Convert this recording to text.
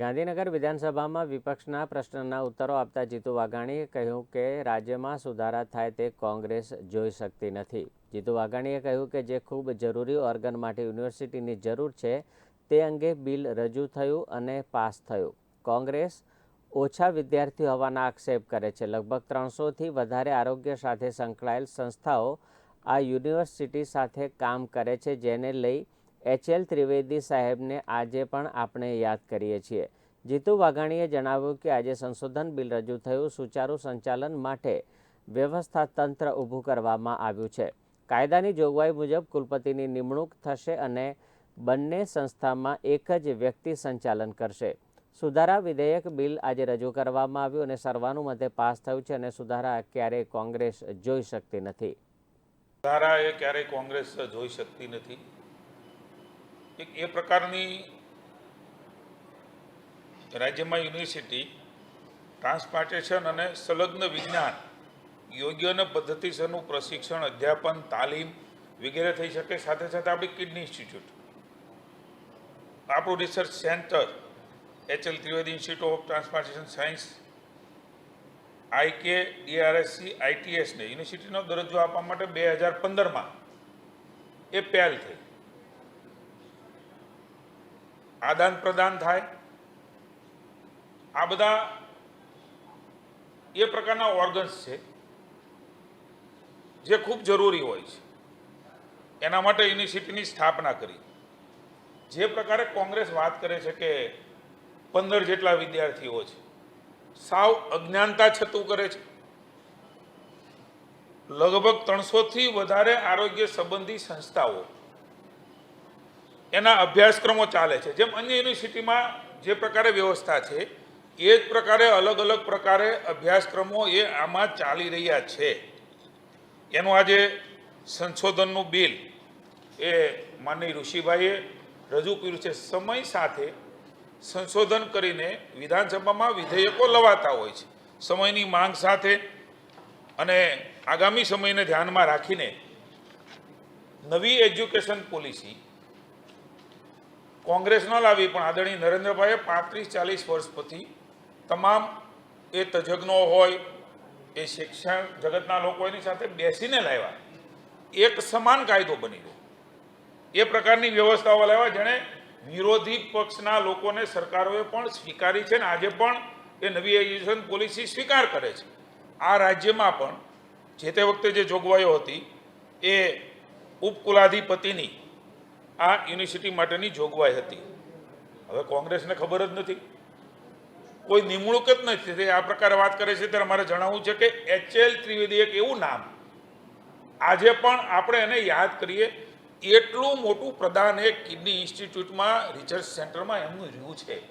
ગાંધીનગર વિધાનસભામાં વિપક્ષના પ્રશ્નના ઉત્તરો આપતા જીતુ વાઘાણીએ કહ્યું કે રાજ્યમાં સુધારા થાય તે કોંગ્રેસ જોઈ શકતી નથી. જીતુ વાઘાણીએ કહ્યું કે જે ખૂબ જરૂરી ઓર્ગન માટે યુનિવર્સિટીની જરૂર છે, તે અંગે બિલ રજૂ થયું અને પાસ થયું. કોંગ્રેસ ઓછા વિદ્યાર્થીઓ હોવાના આક્ષેપ કરે છે. લગભગ ત્રણસોથી વધારે આરોગ્ય સાથે સંકળાયેલ સંસ્થાઓ આ યુનિવર્સિટી સાથે કામ કરે છે, જેને લઈ એચ એલ ત્રિવેદી સાહેબને આજે પણ આપણે યાદ કરીએ છીએ. જીતુ વાઘાણીએ જણાવ્યું કે આજે સંશોધન બિલ રજૂ થયું, સુચારુ સંચાલન માટે વ્યવસ્થા તંત્ર ઊભું કરવામાં આવ્યું છે. કાયદાની જોગવાઈ મુજબ કુલપતિની નિમણૂક થશે અને બંને સંસ્થામાં એક જ વ્યક્તિ સંચાલન કરશે. સુધારા વિધેયક બિલ આજે રજૂ કરવામાં આવ્યું અને સર્વાનુમતે પાસ થયું છે અને સુધારા ક્યારેય કોંગ્રેસ જોઈ શકતી નથી. સુધારા એ ક્યારેય કોંગ્રેસ જોઈ શકતી નથી. એક એ પ્રકારની રાજ્યમાં યુનિવર્સિટી, ટ્રાન્સપ્લાન્ટેશન અને સંલગ્ન વિજ્ઞાન, યોગ્ય અને પદ્ધતિસરનું પ્રશિક્ષણ, અધ્યાપન, તાલીમ વગેરે થઈ શકે. સાથે સાથે આપણી કિડની ઇન્સ્ટિટ્યૂટ. આપણું research centre, HL Trivedi institute of transplantation science IK DRSC આઈટીએસને યુનિવર્સિટીનો દરજ્જો આપવા માટે બે હજાર પંદરમાં એ પહેલ થઈ. આદાન પ્રદાન થાય. આ બધા એ પ્રકારના ઓર્ગન્સ છે જે ખૂબ જરૂરી હોય છે. એના માટે યુનિવર્સિટીની સ્થાપના કરી. જે પ્રકારે કોંગ્રેસ વાત કરે છે કે પંદર જેટલા વિદ્યાર્થીઓ છે, સાવ અજ્ઞાનતા છતું કરે છે. લગભગ ત્રણસોથી વધારે આરોગ્ય સંબંધી સંસ્થાઓ એના અભ્યાસક્રમો ચાલે છે. જેમ અન્ય યુનિવર્સિટીમાં જે પ્રકારે વ્યવસ્થા છે, એ જ પ્રકારે અલગ અલગ પ્રકારે અભ્યાસક્રમો એ આમાં ચાલી રહ્યા છે. એનું આજે સંશોધનનું બિલ એ માનની ઋષિભાઈએ રજૂ કર્યું છે. સમય સાથે સંશોધન કરીને વિધાનસભામાં વિધેયકો લવાતા હોય છે. સમયની માંગ સાથે અને આગામી સમયને ધ્યાનમાં રાખીને નવી એજ્યુકેશન પોલિસી કોંગ્રેસ ન લાવી, પણ આદરણીય નરેન્દ્રભાઈએ પાંત્રીસ ચાલીસ વર્ષ પછી તમામ એ તજજ્ઞો હોય, એ શિક્ષણ જગતના લોકો એની સાથે બેસીને લાવ્યા. એક સમાન કાયદો બની ગયો. એ પ્રકારની વ્યવસ્થાઓ લાવ્યા, જેણે વિરોધી પક્ષના લોકોને સરકારોએ પણ સ્વીકારી છે ને આજે પણ એ નવી એજ્યુકેશન પોલિસી સ્વીકાર કરે છે. આ રાજ્યમાં પણ જે તે વખતે જે જોગવાઈઓ હતી, એ ઉપકુલાધિપતિની આ યુનિવર્સિટી માટેની જોગવાઈ હતી. હવે કોંગ્રેસને ખબર જ નથી. કોઈ નિમણૂક જ નથી. આ પ્રકારે વાત કરે છે ત્યારે મારે જણાવવું છે કે એચએલ ત્રિવેદી એક એવું નામ. આજે પણ આપણે એને યાદ કરીએ, એટલું મોટું પ્રદાન એ કિડની ઇન્સ્ટિટ્યૂટમાં, રિસર્ચ સેન્ટરમાં એમનું રહ્યું છે.